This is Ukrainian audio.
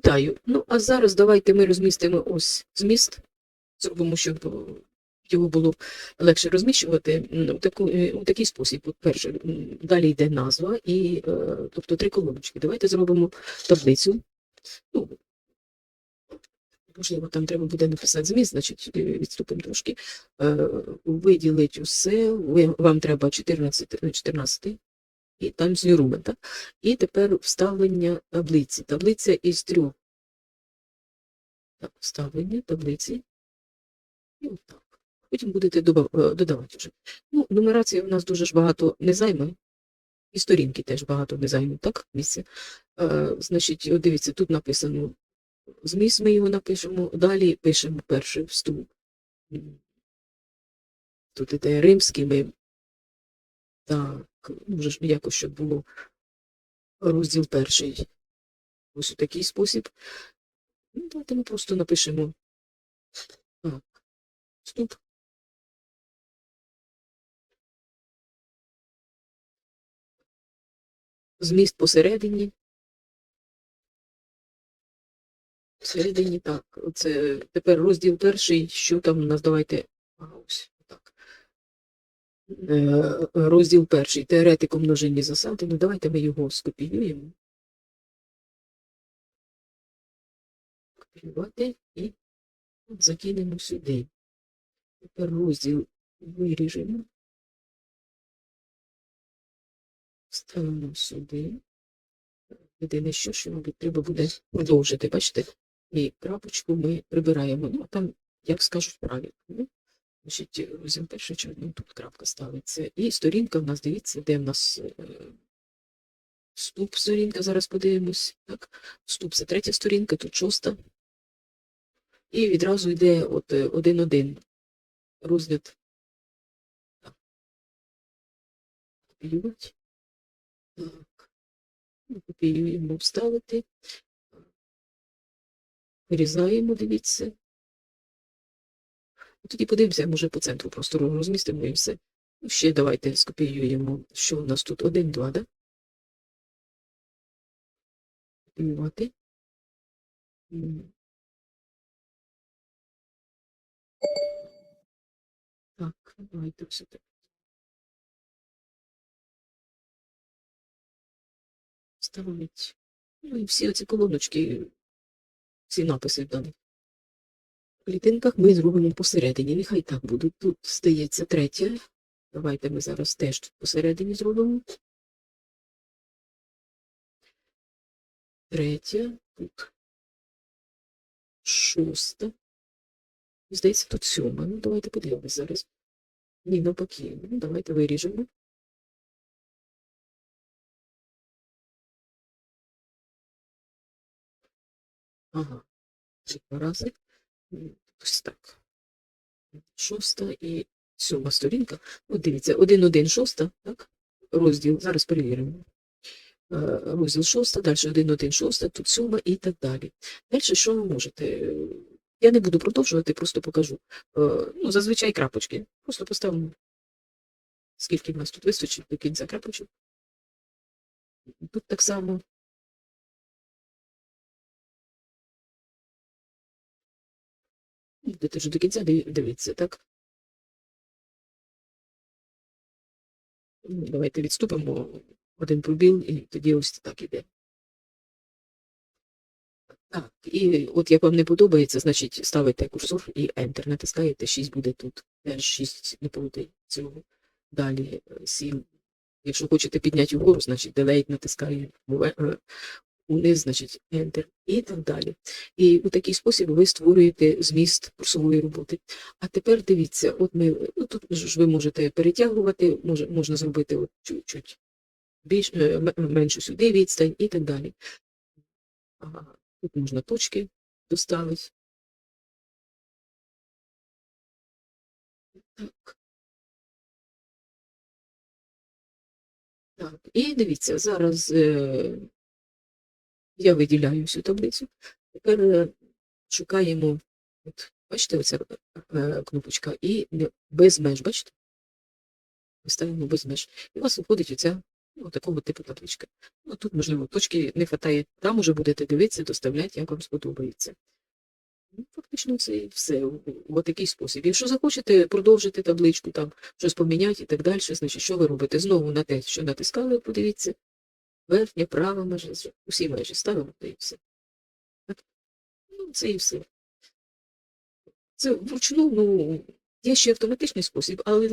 Вітаю. Ну, а зараз давайте ми розмістимо ось зміст. Зробимо, щоб його було легше розміщувати у, таку, е, у такий спосіб. Перше, далі йде назва, і, е, тобто три колоночки. Давайте зробимо таблицю. Ну, можливо, там треба буде написати зміст, значить е, відступимо трошки. Виділить усе. Вам треба 14, е, 14 і Newroom, так? І тепер вставлення таблиці. Таблиця із трьох. Так, вставлення таблиці. І отак. Потім будете е, додавати вже. Ну, нумерація у нас дуже ж багато не займе. І сторінки теж багато не займуть, так? Місце. Е, значить, дивіться, тут написано зміст, ми його напишемо. Далі пишемо перший вступ. Тут іде римський, ми так, ну, вже якось щоб було розділ перший. Ось у такий спосіб. Ну, давайте ми просто напишемо так, вступ. Зміст посередині. Всередині так. Це тепер розділ перший, що там у нас давайте. Ось Розділ перший. Теоретико множинні засади. Ну давайте ми його скопіюємо. Копіювати і закинемо сюди. Тепер розділ виріжемо. Ставимо сюди. Єдине, що, що, мабуть, треба буде продовжити. Бачите? І крапочку ми прибираємо. Ну, а там, як скажуть правильно. Значить, розділ перший, чи ну, тут крапка ставиться. І сторінка в нас, дивіться, де в нас е, вступ сторінка, зараз подивимось. Так, вступ це третя сторінка, тут шоста. І відразу йде е, один-один розгляд. Так. Копіювати. Так. Ну, Копіюємо, вставити. Вирізаємо, дивіться. Тоді подивимося, може по центру просто розмістимо і все. Ще давайте скопіюємо, що у нас тут один, два, да? Копіювати. Так, давайте все так. Ставить. Ну і всі оці колоночки, всі написи в даних клітинках ми зробимо посередині. Нехай так буде. Тут стається третя. Давайте ми зараз теж посередині зробимо. Третя, тут шоста. Здається, тут сьома. Ну, давайте подивимось зараз. Ні, навпаки. Ну, давайте виріжемо. Ага. Два рази. Ось так. Шоста і сьома сторінка. От дивіться, 1-1 шоста, так? Розділ. Зараз перевіримо. Е, Розділ шоста, далі 1-1 шоста, тут сьома і так далі. Далі що ви можете? Я не буду продовжувати, просто покажу. Е, Ну, зазвичай крапочки. Просто поставимо, скільки в нас тут вистачить до кінця крапочок. Тут так само. Будете вже до кінця диві- дивіться, так? Ну, Давайте відступимо один пробіл, і тоді ось так іде. Так, і от як вам не подобається, значить ставите курсор і Enter, натискаєте, 6 буде тут. Теж 6 не буде цього. Далі 7. Якщо хочете підняти вгору, значить Delete натискає е, униз, значить Enter і так далі. І у такий спосіб ви створюєте зміст курсової роботи. А тепер дивіться, от ми, ну тут ж ви можете перетягувати, може, можна зробити от чуть-чуть більш, е, меншу сюди відстань і так далі. Ага, тут можна точки доставити. Так. Так, і дивіться, зараз е, я виділяю всю таблицю. Тепер е, шукаємо, от, бачите, оця е, кнопочка, і без меж, бачите? Ставимо без меж. І у вас виходить оця Ну, такого типу табличка. Ну, тут, можливо, точки не вистачає. Там уже будете дивитися, доставляти, як вам сподобається. Ну, фактично, це і все. в такий спосіб. Якщо захочете продовжити табличку, там щось поміняти і так далі, значить, що ви робите? Знову на те, що натискали, подивіться. Верхня, права межа, усі межі ставимо та і все. Ну, це і все. Це вручну, ну, є ще автоматичний спосіб, але